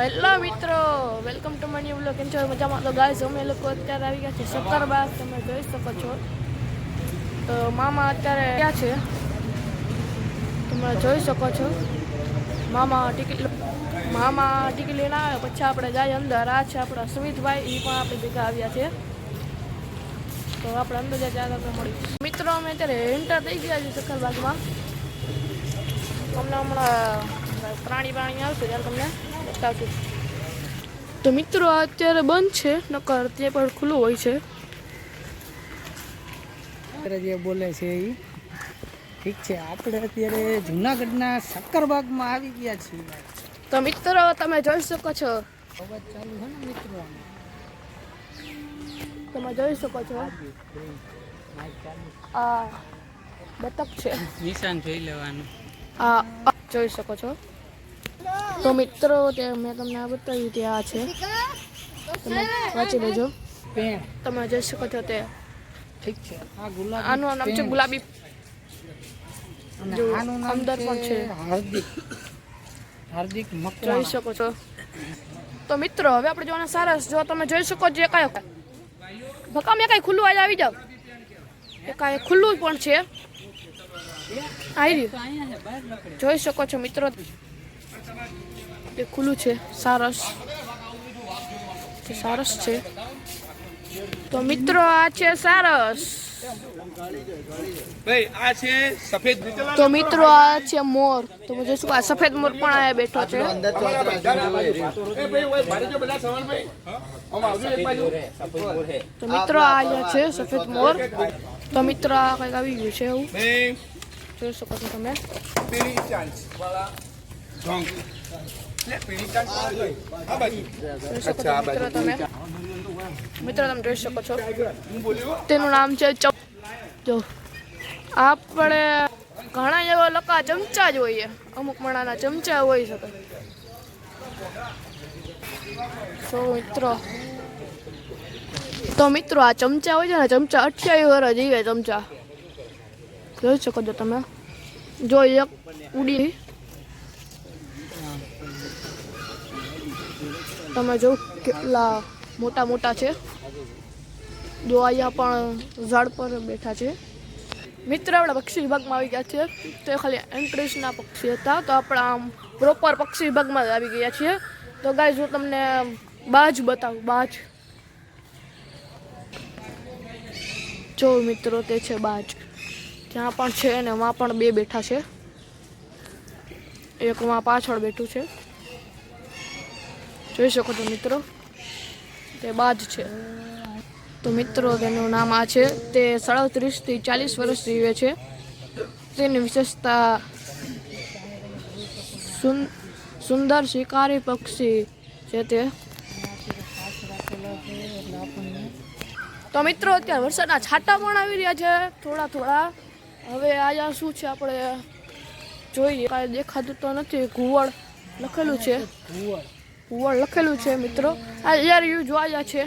Hello મિત્રો welcome to my blog કેમ છો મજામાં? તો ગાય અમે લોકો અત્યારે આવી ગયા છે સક્કરબાગ તમે જોઈ શકો છો. તો મામા અત્યારે ક્યાં છે. તમે જોઈ શકો છો. મામા ટિકિટ મામા ટિકિટ લઈને આવે પછી આપણે જાય અંદર. આ છે આપણા સુમિતભાઈ એ પણ આપણે ભેગા આવ્યા છે. તો આપણે અંદર જાય ત્યારે આપણે મળી મિત્રો, અમે અત્યારે એન્ટર થઈ ગયા છીએ સક્કરબાગમાં તમને હમણાં પ્રાણી પ્રાણી આવશે ત્યારે તમને બતાવશું તો મિત્રો આ અત્યારે બંધ છે નકર તે પણ ખુલ્લું હોય છે. અત્યારે જે બોલે છે એ ઠીક છે આપણે અત્યારે જુનાગઢના શક્કરબાગમાં આવી ગયા છીએ. તો મિત્રો તમે જોઈ શકો છો. અવાજ ચાલુ છે ને મિત્રો? તમે જોઈ શકો છો. આ બતક છે. નિશાન જોઈ લેવાનું. આ જોઈ શકો છો. તો મિત્રો તે મેં તમને આ બતાવ્યું તે આ છે. તમે વાંચી લેજો. તમે જોઈ શકો છો તે. ઠીક છે. આનું નામ છે ગુલાબી જો અંદર પણ છે. હાર્દિક. હાર્દિક જોઈ શકો છો. તો મિત્રો હવે આપણે જોવાના સારસ. જો તમે જોઈ શકો છો એ કાંઈ ભકામ એ કાંઈ ખુલ્લું આજે આવી જાવ. એ કાંઈ ખુલ્લું પણ છે. આવી જોઈ શકો છો મિત્રો. એ ખુલ્લું છે સારસ. તો સારસ છે. તો મિત્રો આ છે સારસ. ભાઈ આ છે સફેદ તો મિત્રો આ છે મોર. તો જોઈ શકો આ સફેદ મોર પણ આયા બેઠો છે. એ ભાઈ ઓય ભારે જો બધા સવાલ ભાઈ. આમ આવજો એક બાજુ. તો મિત્રો આ અહીંયા છે સફેદ મોર. તો મિત્રો આ કંઈક આવી ગયું છે એવું. જોઈ શકો છો તમે. મિત્રો તમે? જોઈ શકો છો. તેનું નામ છે જો. આપણે ઘણા એવા લકા ચમચા જ હોઈએ અમુક મણાના ચમચા હોઈ શકે તો મિત્રો તો મિત્રો, આ ચમચા હોય છે ને ચમચા અઠ્યાવીસ વર્ષ જીવે ચમચા. જોઈ શકો છો તમે? જો એક ઉડી તમે જો કેટલા મોટા મોટા છે. જો અહીંયા પણ ઝાડ પર બેઠા છે. મિત્ર આપણે પક્ષી વિભાગમાં આવી ગયા છે. તો ખાલી એન્ટ્રીસના પક્ષી હતા. તો આપણે આમ પ્રોપર પક્ષી વિભાગમાં જ આવી ગયા છીએ. તો ગાય હું તમને બાજ બતાવું, બાજ. જો મિત્રો, તે છે બાજ. ત્યાં પણ છે અને વાં પણ બે બેઠા છે. એક વાં પાછળ બેઠું છે. જોઈ શકો છો મિત્રો, તે બાજ છે. તો મિત્રો, તેનું નામ આ છે. તે સાડત્રીસથી ચાલીસ વર્ષ જીવે છે. તેની વિશેષતા સુંદર શિકારી પક્ષી છે તે. તો મિત્રો, અત્યારે વરસાદના છાંટા પણ આવી રહ્યા છે. થોડા થોડા. હવે આયા શું છે આપણે જોઈએ? કાંઈ દેખાતું તો નથી. ઘુવડ લખેલું છે. ભૂવળ ઘુવડ લખેલું છે મિત્રો. આ યાર યુ જોયા છે.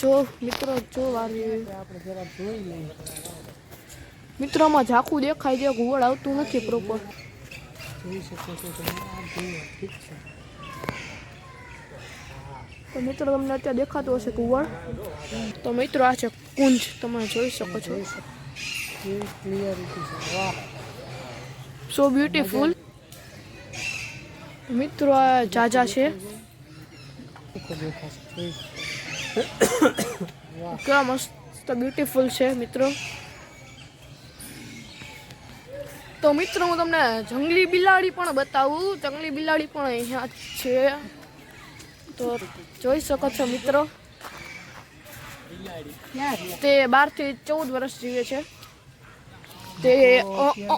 જો મિત્રો જો લઈએ મિત્રોમાં ઝાખું દેખાય છે ઘુવડ આવતું નથી પ્રોપર જોઈ શકો છો તમે તો મિત્રો તમને અત્યારે દેખાતું હશે ઘુવડ. તો મિત્રો આ છે કુંજ. તમે જોઈ શકો છો. સો બ્યુટીફુલ મિત્રો, આ જાજા છે. કેવા મસ્ત બ્યુટીફુલ છે, મિત્રો. તો મિત્રો, હું તમને જંગલી બિલાડી પણ બતાવું. જંગલી બિલાડી પણ અહીંયા છે. તો જોઈ શકો છો, મિત્રો. તે બારથી ચૌદ વર્ષ જીવે છે. તે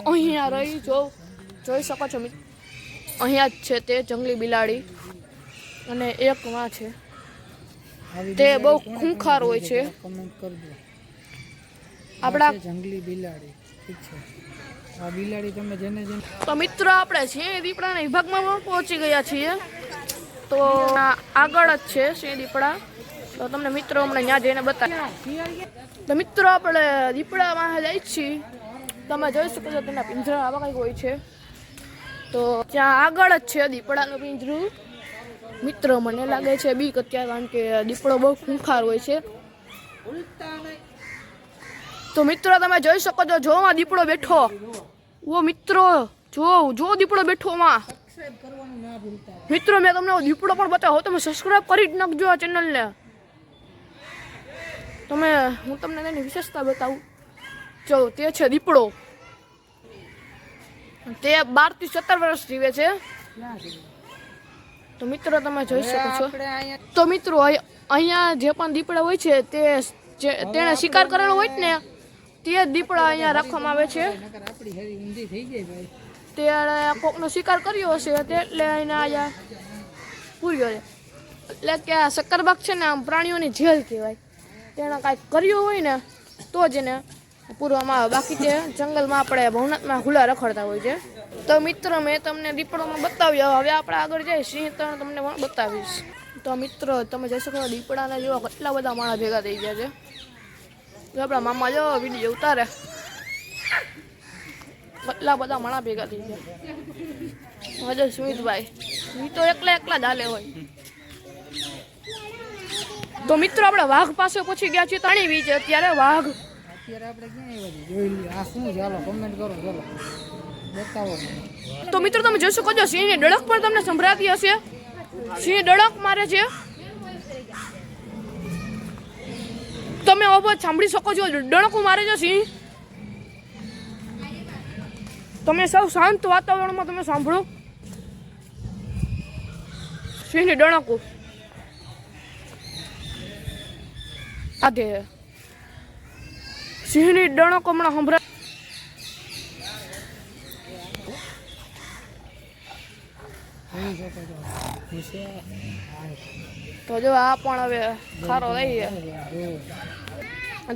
અહીંયા રહી, જો જોઈ શકો છો મિત- અહીંયા જ છે તે જંગલી બિલાડી. અને એક માં છે. તે બહુ ખૂંખાર હોય છે. આપણા જંગલી બિલાડી. ઠીક છે. આ બિલાડી તમે જેને જેને તો મિત્રો આપણે છે દીપડાના વિભાગમાં પણ પહોંચી ગયા છીએ. તો આગળ જ છે સિંહ દીપડા. તો તમને મિત્રો હમણાં ત્યાં જઈને બતાવી તો મિત્રો આપણે દીપડામાં જાય છીએ. તમે જોઈ શકો છો તેના પિંજરા આવા કંઈક હોય છે. તો ત્યાં આગળ જ છે દીપડાનું પિંજરું. મિત્ર મને લાગે છે બીક અત્યારે, કારણ કે દીપડો બહુ ખૂંખાર હોય છે. તો મિત્રો, તમે જોઈ શકો છો જો માં દીપડો બેઠો. ઓ મિત્રો, જો જો દીપડો બેઠો માં. મિત્રો, મેં તમને દીપડો પણ બતાવો તમે સબસ્ક્રાઇબ કરી જ નાખજો આ ચેનલને તમે, હું તમને તેની વિશેષતા બતાવું. જો તે છે દીપડો. તે બારથી સત્તર વર્ષ જીવે છે. તો મિત્રો તમે જોઈ શકો છો. તો મિત્રો અહીંયા જે પણ દીપડા હોય છે તે તેણે શિકાર કરેલો હોય ને તે દીપડા અહીંયા રાખવામાં આવે છે. તેણે કોકનો શિકાર કર્યો હશે તે એટલે એને અહીંયા પૂર્યો છે. એટલે કે આ શક્કરબાગ છે ને આમ પ્રાણીઓની જેલ કહેવાય. તેણે કાંઈક કર્યું હોય ને તો જ એને પૂરવામાં આવે. બાકી તે જંગલમાં આપણે ભવનાથમાં ખુલ્લા રખડતા હોય છે, તો મિત્રો મેં તમને દીપડોમાં બતાવ્યો. હવે આપણે આગળ જઈએ સિંહ તણ તમને બતાવીશ. તો મિત્રો, તમે જઈ શકો દીપડાના જેવા કેટલા બધા માણસ ભેગા થઈ ગયા છે. જો આપણા મામા જો વીડિયો ઉતારે. કેટલા બધા માણસ ભેગા થઈ ગયા. હજર સુમિતભાઈ એ તો એકલા એકલા જ હાલે હોય. તો મિત્રો, આપણે વાઘ પાસે પહોંચી ગયા છીએ, તાણી વીજ અત્યારે વાઘ આ તો મિત્રો, તમે જોઈ શકો છો, સિંહની ડળક પણ તમને સંભળાતી હશે. સિંહ ડળક મારે છે. તમે અવાજ સાંભળી શકો છો. ડણકું મારે છે, સિંહ. તમે સૌ શાંત વાતાવરણમાં તમે સાંભળો. સિંહની ડણકું આધે સિંહની ડણો હમણાં હોશિયાર. તો જો આ પણ હવે ખારો લઈએ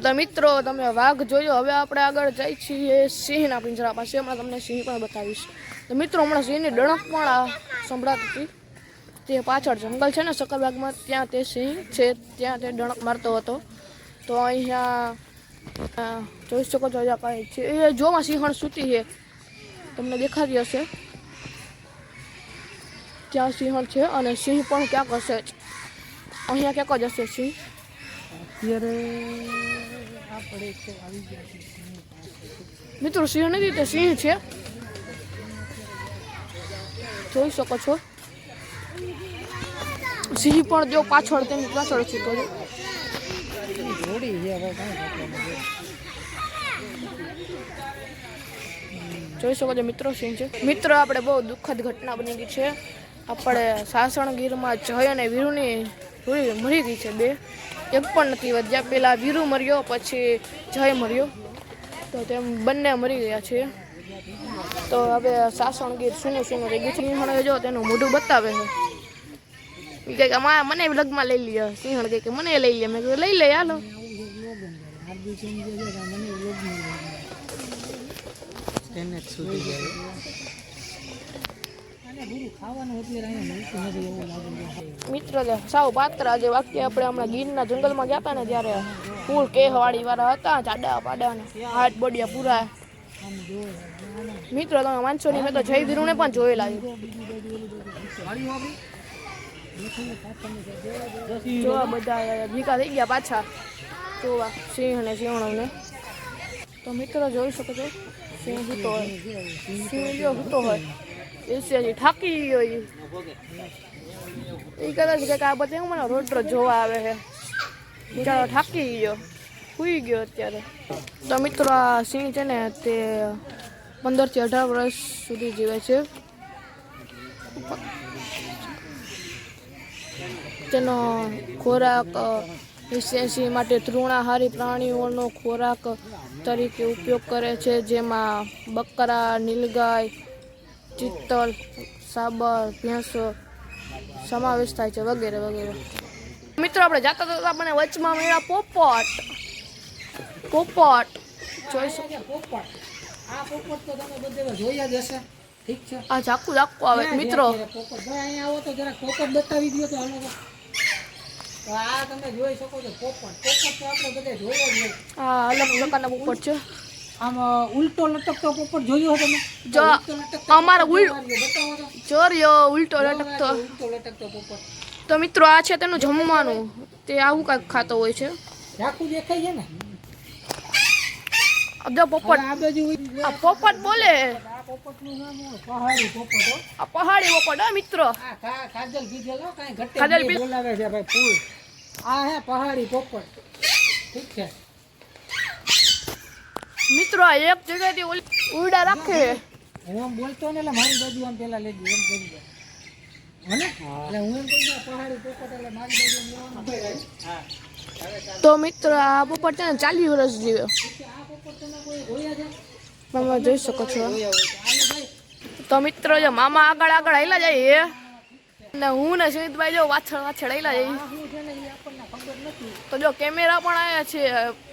તો મિત્રો, તમે વાઘ જોયો, હવે આપણે આગળ જઈ છીએ સિંહના પિંજરા પાસે. હમણાં તમને સિંહ પણ બતાવીશ. તો મિત્રો, હમણાં સિંહની ડણક પણ સંભળાતી હતી. તે પાછળ જંગલ છે ને સકરબાગમાં ત્યાં તે સિંહ છે, ત્યાં તે ડણક મારતો હતો. તો અહીંયા જોઈ શકો છો અહીંયા કાંઈ છે. એ જોમાં સિંહણ સૂતી છે. તમને દેખાતી હશે. ત્યાં સિંહણ છે અને સિંહ પણ ક્યાંક હશે જ. અહીંયા ક્યાંક જ હશે સિંહ. અત્યારે આપણે તો આવી ગયા છીએ મિત્રો સિંહ નથી તે સિંહ છે. જોઈ શકો છો. સિંહ પણ જો પાછળ તેની પાછળ છે તો જોડી છે, હવે કાંઈ જોઈ શકો છો મિત્રો સિંહ છે. મિત્રો, આપણે બહુ દુઃખદ ઘટના બની ગઈ છે. આપણે સાસણગીરમાં જય અને વીરુની રૂઈ મરી ગઈ છે બે. એક પણ નથી વધ્યા. પહેલાં વીરુ મર્યો, પછી જય મર્યો. તો તેમ બંને મરી ગયા છે. તો હવે સાસણગીર સૂનું સૂનું રહી ગયું સિંહણ જો તેનું મોઢું બતાવે છે. એ કહે કે મા મને લગમાં લઈ લ્યો સિંહણ કંઈક મને લઈ લે. મેં કીધું, લઈ લે, હાલો. જે છે તે મને વ્લોગમાં લઈ ગયા. તેને જ જાય મિત્ર જે સાવ પાત્ર જે વાક્ય આપણે હમણાં ગીરના જંગલમાં ગયા હતા ને ત્યારે ફૂલ કેહવાળી વાળા હતા, જાડા પાડા ને હાથ બોડિયા પૂરા મિત્રો, તમે માનશો નહીં, મેં તો જય વીરુને પણ જોયેલા જોવા બધા ભીકા થઈ ગયા પાછા જોવા સિંહ અને સિંહણોને તો મિત્રો જોઈ શકો છો, સિંહ હૂતો હોય. સિંહ જો હૂતો હોય. દિવસે ઠાકી ગયો એ એ કદાચ કે આ બધે મને રોડ રોજ જોવા આવે છે બિચારો થાકી ગયો, સુઈ ગયો અત્યારે. તો મિત્રો આ સિંહ છે ને તે પંદરથી અઢાર વર્ષ સુધી જીવે છે. તેનો ખોરાક વિશેષી માટે તૃણાહારી પ્રાણીઓનો ખોરાક તરીકે ઉપયોગ કરે છે જેમાં બકરા નીલગાય ચિત્તલ સાબર ભેંસ સમાવેશ થાય છે વગેરે વગેરે. મિત્રો આપણે જાતા જતા આપણને વચમાં મળ્યા પોપટ. પોપટ. જોઈ શકો પોપટ. આ પોપટ તો તમે બધે જોયા જ હશે. ઠીક છે? આ ઝાકુ ઝાકુ આવે. મિત્રો. પોપટ? ભાઈ અહીંયા આવો તો જરા પોપટ બતાવી દો તો આ તો. તો આ તમે જોઈ શકો છો પોપટ. પોપટ તો આપણે બધે જોયો જ હોય. આ અલગ પ્રકારના પોપટ છે. આમ ઉલટો લટકતો પોપટ જોયો તમે? જો લટકતો ઉલ. ચોર્યો ઉલટો લટકતો. ઉલટો લટકતો પોપટ. તો મિત્રો આ છે તેનું જમવાનું. તે આવું કાંઈક ખાતો હોય છે. ઝાકું દેખાય છે ને? જો. આ પોપટ બોલે. આ પહાડી પોપટ હો. આ પહાડી પોપટ હા મિત્રો. આ કાજલ કીધેલ હો, કાંઈ ઘટે કાજલ બોલાવે છે ભાઈ ફૂલ. આ હે પહાડી પોપટ. ઠીક છે. મિત્રો એક જગ્યાથી ઉડા રાખે. હું આમ બોલતો ને એટલે મારી બાજુ આમ પેલા લેજો એમ કરી દે. હને એટલે હું એમ કહી પહાડી પોપટ એટલે મારી બાજુ હા તો મિત્રો આ પોપટ છે ને ચાલીસ વર્ષ જીવ્યો આ પોપટ તમે કોઈ જોયા છે તમે જોઈ શકો છો. તો મિત્રો જો મામા આગળ આગળ આયલા જાય ને હું ને સુનિતભાઈ જો વાછળ આયલા જાય આ શું છે ને એ. આપણને ખબર નથી તો જો કેમેરા પણ આવ્યા છે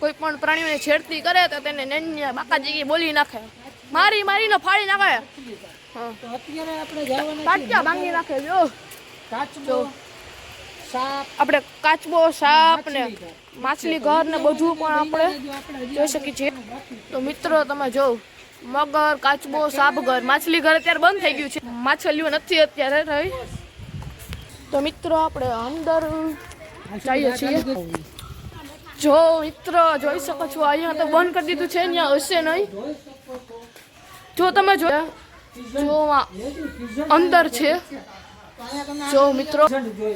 કોઈ પણ પ્રાણીઓને છેડતી કરે તો તેને નેન્યા બાકાજી બોલી નાખે. મારી મારીને ફાડી નાખે. હા. તો અત્યારે આપણે જવાનું નાખે જો. સાપ આપણે કાચબો સાપ ને માછલી ઘર. ને બધું પણ આપણે જોઈ શકીએ છીએ. તો મિત્રો તમે જો મગર કાચબો સાપઘર માછલી ઘર અત્યારે બંધ થઈ ગયું છે. માછલીઓ નથી અત્યારે રહી. તો મિત્રો આપણે અંદર જઈએ છીએ. જો મિત્રો જોઈ શકો છો અહીંયા તો બંધ કરી દીધું છે અહીંયા હશે નહીં. જો તમે જો અંદર છે. જો મિત્રો,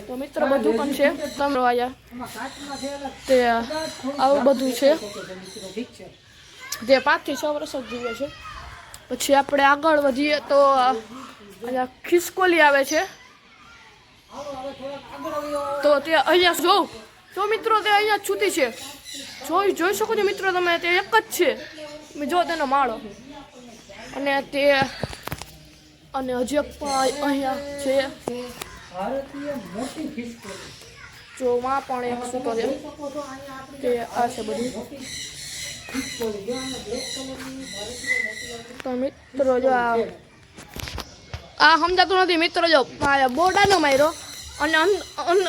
તો મિત્રો બધું પણ છે. તમે આયા. તે આવું બધું છે. તે છે જે પાંચથી છ વર્ષ જ જીવે છે. પછી આપણે આગળ વધીએ તો, અહીંયા ખિસકોલી આવે છે. તો તે અહીંયા જો જો મિત્રો તે અહીંયા છૂટી છે. જોઈ જોઈ શકો છો મિત્રો તમે, તે એક જ છે. જો તેનો માળો. અને તે અને હજી અહીંયા છે. ભારતીય મોટી ખિસકોલી જો માં પણ એક શું આપણે તે આ છે બધું. તો મિત્રો જો આ આ સમજાતું નથી. મિત્રો જો આ બોર્ડાનો માર્યો અને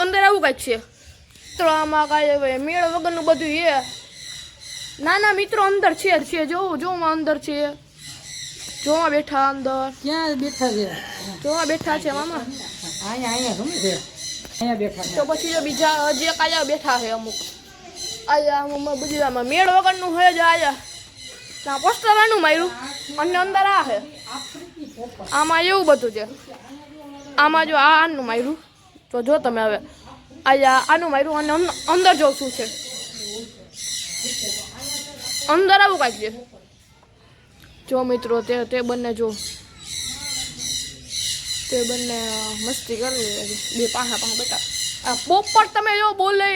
અંદર આવું કાંઈક છે. મિત્રો, આમાં કાંઈ મેળ વગરનું બધું એ નાના મિત્રો અંદર છે છે, જોવું જોવું અંદર છે. જોવા બેઠા અંદર. ક્યાં બેઠા છે? જોવા બેઠા છે મામા. અહીંયા અહીંયા ગમે છે? અહીંયા બેઠા તો પછી જો બીજા હજી એક આયા બેઠા છે અમુક. આયા અમુક બધું આમાં મેળ વગરનું હોય જ આયા. ત્યાં પોસ્ટર આનું માર્યું અને અંદર આ છે. આમાં એવું બધું છે. આમાં જો આ આનું માર્યું. તો જો તમે હવે અહીંયા આનું માર્યું અને અંદર જો શું છે. અંદર આવું કાંઈક છે. જો મિત્રો, તે તે બંને જો. તે બંને મસ્તી કરવી બે પાછા પાછા બેટા આ પોપટ તમે જો બોલે.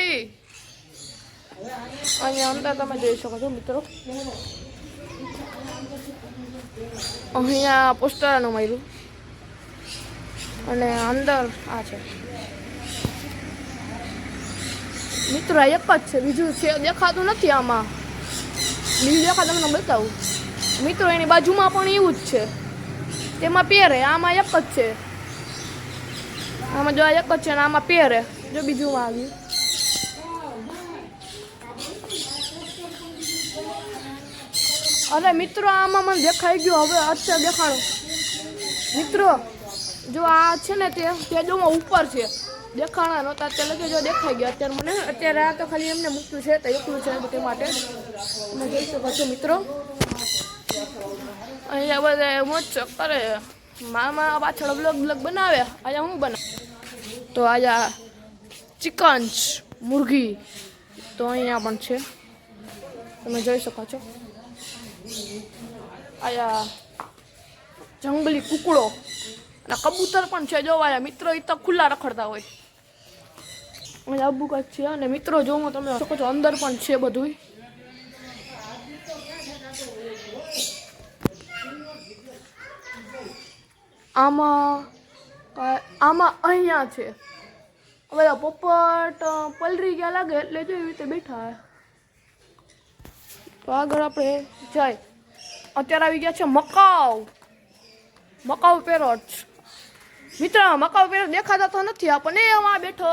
અહીંયા અંદર તમે જોઈ શકો છો મિત્રો. અહીંયા પોસ્ટરનું માર્યું. અને અંદર આ છે. મિત્રો એક જ છે. બીજું છે, દેખાતું નથી આમાં. બીજું દેખાતું તમને બતાવું. મિત્રો, એની બાજુમાં પણ એવું જ છે. તેમાં પહેરે, આમાં એક જ છે. આમાં જો આ એક જ છે ને આમાં પહેરે. જો બીજું આવ્યું અરે મિત્રો, આમાં મને દેખાઈ ગયું. હવે અત્યારે દેખાડો. મિત્રો, જો આ છે ને તે તેજોમાં ઉપર છે. દેખાણા નહોતા અત્યારે લગે જો દેખાઈ ગયા. અત્યારે મને, અત્યારે આ તો ખાલી એમને મૂક્યું છે, તો એકલું છે તે માટે. તમે જોઈ શકો છો, મિત્રો. અહીંયા બધા મોજ કરે મામા પાછળ બ્લોગ બ્લોગ બનાવે આજે હું બનાવ? તો આજે ચિકન મુરઘી. તો અહીંયા પણ છે. તમે જોઈ શકો છો. આયા જંગલી કુકડો અને કબૂતર પણ છે જોવાયા મિત્રો એ તો ખુલ્લા રખડતા હોય. અહીંયા આબુ છે અને મિત્રો જોવો તમે શકો છો, અંદર પણ છે બધું આમાં આમાં અહીંયા છે. બધા પોપટ પલરી ગયા લાગે એટલે જો એવી રીતે બેઠા તો આગળ આપણે જાય. અત્યારે આવી ગયા છે મકાઉ. Macaw parrot. મિત્ર, મકાઉ પેરોટ દેખાતા તો નથી. આપણને એમાં બેઠો.